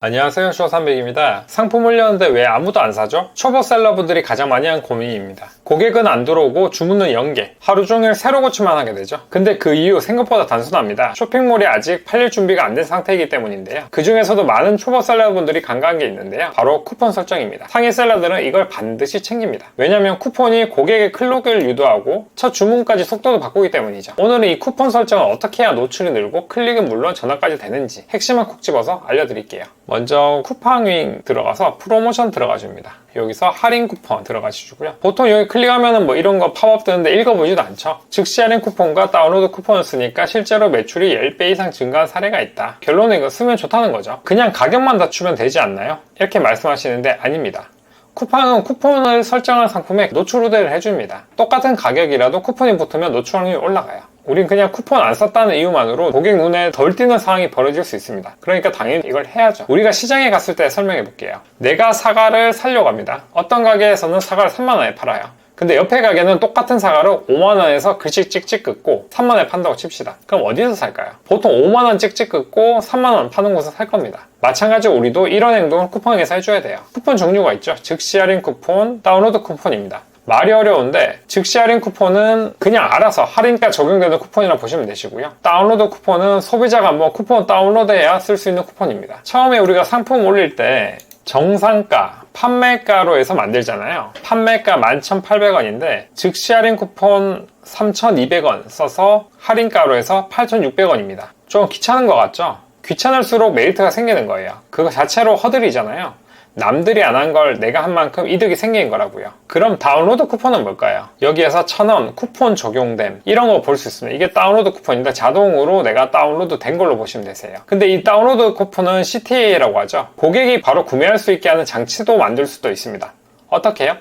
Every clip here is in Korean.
안녕하세요 쇼300입니다. 상품 올렸는데 왜 아무도 안 사죠? 초보 셀러분들이 가장 많이 하는 고민입니다. 고객은 안 들어오고 주문은 연계 하루 종일 새로 고치만 하게 되죠. 근데 그 이유 생각보다 단순합니다. 쇼핑몰이 아직 팔릴 준비가 안 된 상태이기 때문인데요. 그 중에서도 많은 초보 셀러분들이 간과한 게 있는데요. 바로 쿠폰 설정입니다. 상위 셀러들은 이걸 반드시 챙깁니다. 왜냐면 쿠폰이 고객의 클릭을 유도하고 첫 주문까지 속도도 바꾸기 때문이죠. 오늘은 이 쿠폰 설정을 어떻게 해야 노출이 늘고 클릭은 물론 전화까지 되는지 핵심만 콕 집어서 알려드릴게요 먼저 쿠팡윙 들어가서 프로모션 들어가 줍니다. 여기서 할인 쿠폰 들어가 주시고요. 보통 여기 클릭하면은 뭐 이런 거 팝업 뜨는데 읽어보지도 않죠. 즉시 할인 쿠폰과 다운로드 쿠폰을 쓰니까 실제로 매출이 10배 이상 증가한 사례가 있다. 결론은 이거 쓰면 좋다는 거죠. 그냥 가격만 낮추면 되지 않나요? 이렇게 말씀하시는데 아닙니다. 쿠팡은 쿠폰을 설정한 상품에 노출 우대를 해줍니다. 똑같은 가격이라도 쿠폰이 붙으면 노출 확률이 올라가요. 우린 그냥 쿠폰 안 썼다는 이유만으로 고객 눈에 덜 띄는 상황이 벌어질 수 있습니다. 그러니까 당연히 이걸 해야죠. 우리가 시장에 갔을 때 설명해 볼게요. 내가 사과를 사려고 합니다. 어떤 가게에서는 사과를 3만원에 팔아요. 근데 옆에 가게는 똑같은 사과를 5만원에서 글씨 찍찍 긋고 3만원에 판다고 칩시다. 그럼 어디서 살까요? 보통 5만원 찍찍 긋고 3만원 파는 곳에서 살 겁니다. 마찬가지로 우리도 이런 행동을 쿠팡에서 해줘야 돼요. 쿠폰 종류가 있죠. 즉시 할인 쿠폰, 다운로드 쿠폰입니다. 말이 어려운데 즉시 할인 쿠폰은 그냥 알아서 할인가 적용되는 쿠폰이라 보시면 되시고요. 다운로드 쿠폰은 소비자가 한번 쿠폰 다운로드해야 쓸 수 있는 쿠폰입니다. 처음에 우리가 상품 올릴 때 정상가, 판매가로 해서 만들잖아요. 판매가 11,800원인데 즉시 할인 쿠폰 3,200원 써서 할인가로 해서 8,600원입니다. 좀 귀찮은 것 같죠? 귀찮을수록 메리트가 생기는 거예요. 그거 자체로 허들이잖아요. 남들이 안 한 걸 내가 한 만큼 이득이 생긴 거라고요. 그럼 다운로드 쿠폰은 뭘까요? 여기에서 천원 쿠폰 적용됨 이런 거 볼 수 있습니다. 이게 다운로드 쿠폰인데 자동으로 내가 다운로드 된 걸로 보시면 되세요. 근데 이 다운로드 쿠폰은 CTA라고 하죠. 고객이 바로 구매할 수 있게 하는 장치도 만들 수도 있습니다. 어떻게 해요?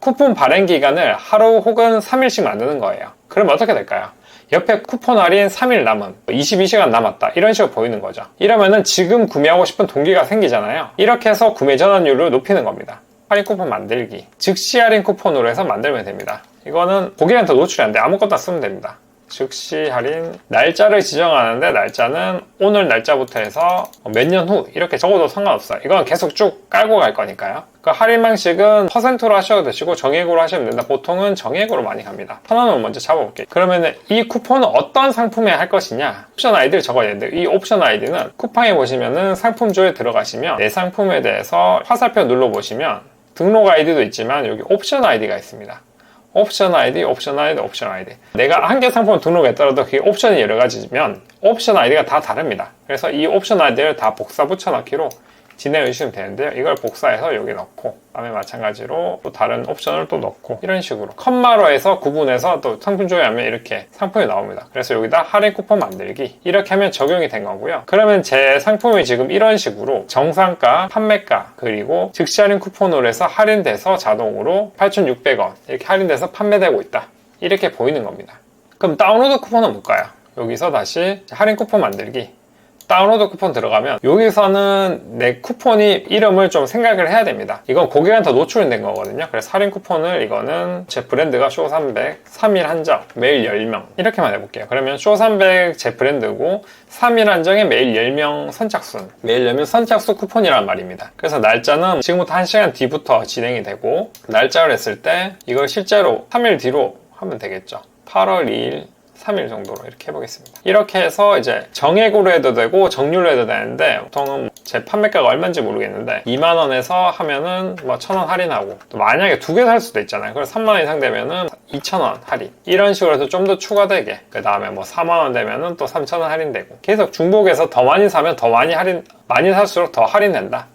쿠폰 발행 기간을 하루 혹은 3일씩 만드는 거예요. 그럼 어떻게 될까요? 옆에 쿠폰 할인 3일 남음, 22시간 남았다. 이런 식으로 보이는 거죠. 이러면은 지금 구매하고 싶은 동기가 생기잖아요. 이렇게 해서 구매 전환율을 높이는 겁니다. 할인 쿠폰 만들기. 즉시 할인 쿠폰으로 해서 만들면 됩니다. 이거는 고객한테 노출이 안 돼. 아무것도 쓰면 됩니다. 즉시 할인 날짜를 지정하는데 날짜는 오늘 날짜부터 해서 몇 년 후 이렇게 적어도 상관없어요. 이건 계속 쭉 깔고 갈 거니까요. 그 할인 방식은 퍼센트로 하셔도 되시고 정액으로 하시면 된다. 보통은 정액으로 많이 갑니다. 천원을 먼저 잡아볼게요. 그러면 이 쿠폰은 어떤 상품에 할 것이냐? 옵션 아이디를 적어야 되는데 이 옵션 아이디는 쿠팡에 보시면은 상품조에 들어가시면 내 상품에 대해서 화살표 눌러보시면 등록 아이디도 있지만 여기 옵션 아이디가 있습니다 옵션 아이디, 옵션 아이디, 옵션 아이디. 내가 한 개 상품 등록했더라도 그게 옵션이 여러 가지면 옵션 아이디가 다 다릅니다. 그래서 이 옵션 아이디를 다 복사 붙여넣기로 진행해 주시면 되는데요. 이걸 복사해서 여기 넣고 다음에 마찬가지로 또 다른 옵션을 또 넣고 이런 식으로 컴마로 해서 구분해서 또 상품 조회하면 이렇게 상품이 나옵니다. 그래서 여기다 할인 쿠폰 만들기 이렇게 하면 적용이 된 거고요. 그러면 제 상품이 지금 이런 식으로 정상가, 판매가 그리고 즉시 할인 쿠폰으로 해서 할인돼서 자동으로 8,600원 이렇게 할인돼서 판매되고 있다. 이렇게 보이는 겁니다. 그럼 다운로드 쿠폰은 뭘까요? 여기서 다시 할인 쿠폰 만들기 다운로드 쿠폰 들어가면 여기서는 내 쿠폰이 이름을 좀 생각을 해야 됩니다. 이건 고객한테 노출된 거거든요. 그래서 할인 쿠폰을 이거는 제 브랜드가 쇼300 3일 한정 매일 10명 이렇게만 해볼게요. 그러면 쇼300 제 브랜드고 3일 한정에 매일 10명 선착순 매일 10명 선착순 쿠폰이란 말입니다. 그래서 날짜는 지금부터 1시간 뒤부터 진행이 되고 날짜를 했을 때 이걸 실제로 3일 뒤로 하면 되겠죠. 8월 2일 3일 정도로 이렇게 해보겠습니다. 이렇게 해서 이제 정액으로 해도 되고 정률로 해도 되는데 보통은 제 판매가가 얼마인지 모르겠는데 2만원에서 하면은 뭐 1,000원 할인하고 또 만약에 두 개 살 수도 있잖아요. 그래서 3만원 이상 되면은 2,000원 할인 이런 식으로 해서 좀 더 추가되게 그 다음에 뭐 4만원 되면은 또 3,000원 할인되고 계속 중복해서 더 많이 사면 더 많이 할인 많이 살수록 더 할인된다.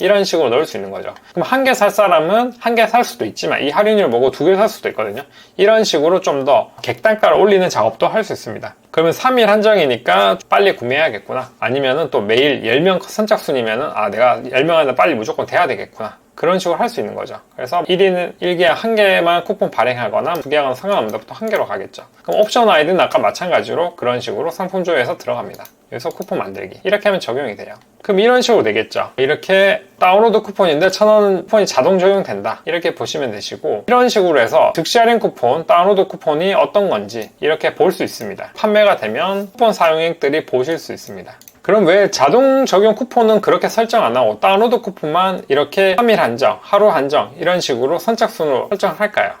이런 식으로 넣을 수 있는 거죠. 그럼 한 개 살 사람은 한 개 살 수도 있지만 이 할인율 보고 두 개 살 수도 있거든요. 이런 식으로 좀 더 객단가를 올리는 작업도 할 수 있습니다. 그러면 3일 한정이니까 빨리 구매해야겠구나. 아니면은 또 매일 10명 선착순이면은 아 내가 10명 안에 빨리 무조건 돼야 되겠구나. 그런 식으로 할 수 있는 거죠. 그래서 1인 1개 한 개만 쿠폰 발행하거나 두 개하고는 상관없는데 보통 한 개로 가겠죠. 그럼 옵션 아이디는 아까 마찬가지로 그런 식으로 상품 조회에서 들어갑니다. 여기서 쿠폰 만들기. 이렇게 하면 적용이 돼요. 그럼 이런 식으로 되겠죠. 이렇게 다운로드 쿠폰인데 천원 쿠폰이 자동 적용된다. 이렇게 보시면 되시고 이런 식으로 해서 즉시 할인 쿠폰, 다운로드 쿠폰이 어떤 건지 이렇게 볼 수 있습니다. 판매가 되면 쿠폰 사용액들이 보실 수 있습니다. 그럼 왜 자동 적용 쿠폰은 그렇게 설정 안 하고 다운로드 쿠폰만 이렇게 3일 한정, 하루 한정 이런 식으로 선착순으로 설정할까요?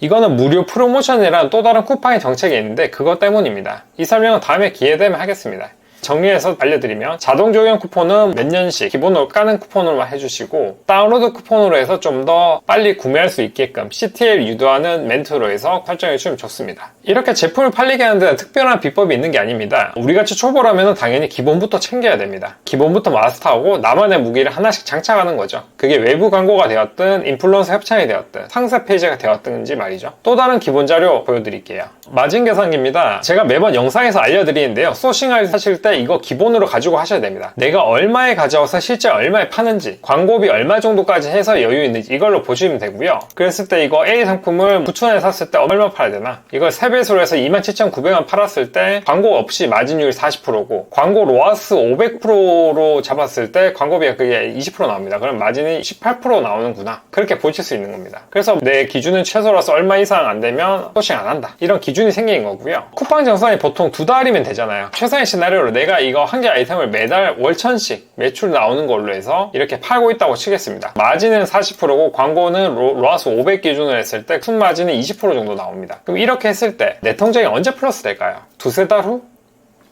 이거는 무료 프로모션이라는 또 다른 쿠팡의 정책이 있는데 그것 때문입니다. 이 설명은 다음에 기회 되면 하겠습니다. 정리해서 알려드리면 자동 적용 쿠폰은 몇 년씩 기본으로 까는 쿠폰으로만 해주시고 다운로드 쿠폰으로 해서 좀 더 빨리 구매할 수 있게끔 CTL 유도하는 멘트로 해서 설정해 주시면 좋습니다. 이렇게 제품을 팔리게 하는 데는 특별한 비법이 있는 게 아닙니다. 우리같이 초보라면 당연히 기본부터 챙겨야 됩니다. 기본부터 마스터하고 나만의 무기를 하나씩 장착하는 거죠. 그게 외부 광고가 되었든 인플루언서 협찬이 되었든 상세 페이지가 되었든지 말이죠. 또 다른 기본 자료 보여드릴게요. 마진 계산기입니다. 제가 매번 영상에서 알려드리는데요. 소싱을 하실 때 이거 기본으로 가지고 하셔야 됩니다. 내가 얼마에 가져와서 실제 얼마에 파는지, 광고비 얼마 정도까지 해서 여유 있는지 이걸로 보시면 되고요. 그랬을 때 이거 A 상품을 9,000원에 샀을 때 얼마 팔아야 되나? 이걸 3배수로 해서 27,900원 팔았을 때 광고 없이 마진율 40%고 광고 로아스 500%로 잡았을 때 광고비가 그게 20% 나옵니다. 그럼 마진이 18% 나오는구나. 그렇게 보실 수 있는 겁니다. 그래서 내 기준은 최소라서 얼마 이상 안 되면 소싱 안 한다. 이런 기준이 생긴 거고요. 쿠팡 정산이 보통 두 달이면 되잖아요. 최선의 시나리오로 내가 이거 한 개 아이템을 매달 월천씩 매출 나오는 걸로 해서 이렇게 팔고 있다고 치겠습니다. 마진은 40%고 광고는 로, 로아스 500 기준으로 했을 때 순마진은 20% 정도 나옵니다. 그럼 이렇게 했을 때 내 통장이 언제 플러스 될까요? 두세 달 후?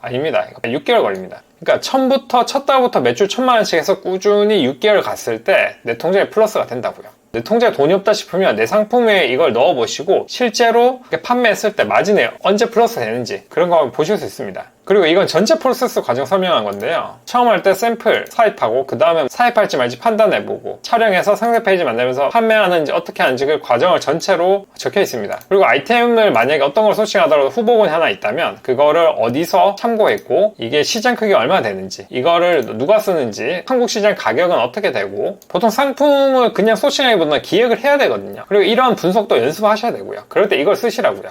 아닙니다. 6개월 걸립니다. 그러니까 처음부터 첫 달부터 매출 천만 원씩 해서 꾸준히 6개월 갔을 때 내 통장에 플러스가 된다고요. 내 통장에 돈이 없다 싶으면 내 상품에 이걸 넣어보시고 실제로 판매했을 때 마진에 언제 플러스 되는지 그런 거 보실 수 있습니다. 그리고 이건 전체 프로세스 과정 설명한 건데요. 처음 할 때 샘플 사입하고 그 다음에 사입할지 말지 판단해보고 촬영해서 상세 페이지 만들면서 판매하는지 어떻게 하는지 그 과정을 전체로 적혀 있습니다. 그리고 아이템을 만약에 어떤 걸 소싱하더라도 후보군이 하나 있다면 그거를 어디서 참고했고 이게 시장 크기 얼마 되는지 이거를 누가 쓰는지 한국 시장 가격은 어떻게 되고 보통 상품을 그냥 소싱하기보다는 기획을 해야 되거든요. 그리고 이런 분석도 연습하셔야 되고요. 그럴 때 이걸 쓰시라고요.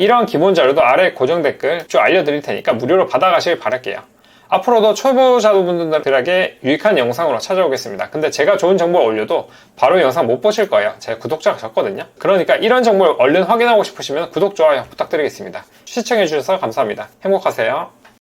이런 기본 자료도 아래 고정 댓글 쭉 알려드릴 테니까 무료로 받아가시길 바랄게요. 앞으로도 초보자분들에게 유익한 영상으로 찾아오겠습니다. 근데 제가 좋은 정보를 올려도 바로 영상 못 보실 거예요. 제 구독자가 적거든요. 그러니까 이런 정보를 얼른 확인하고 싶으시면 구독, 좋아요 부탁드리겠습니다. 시청해주셔서 감사합니다. 행복하세요.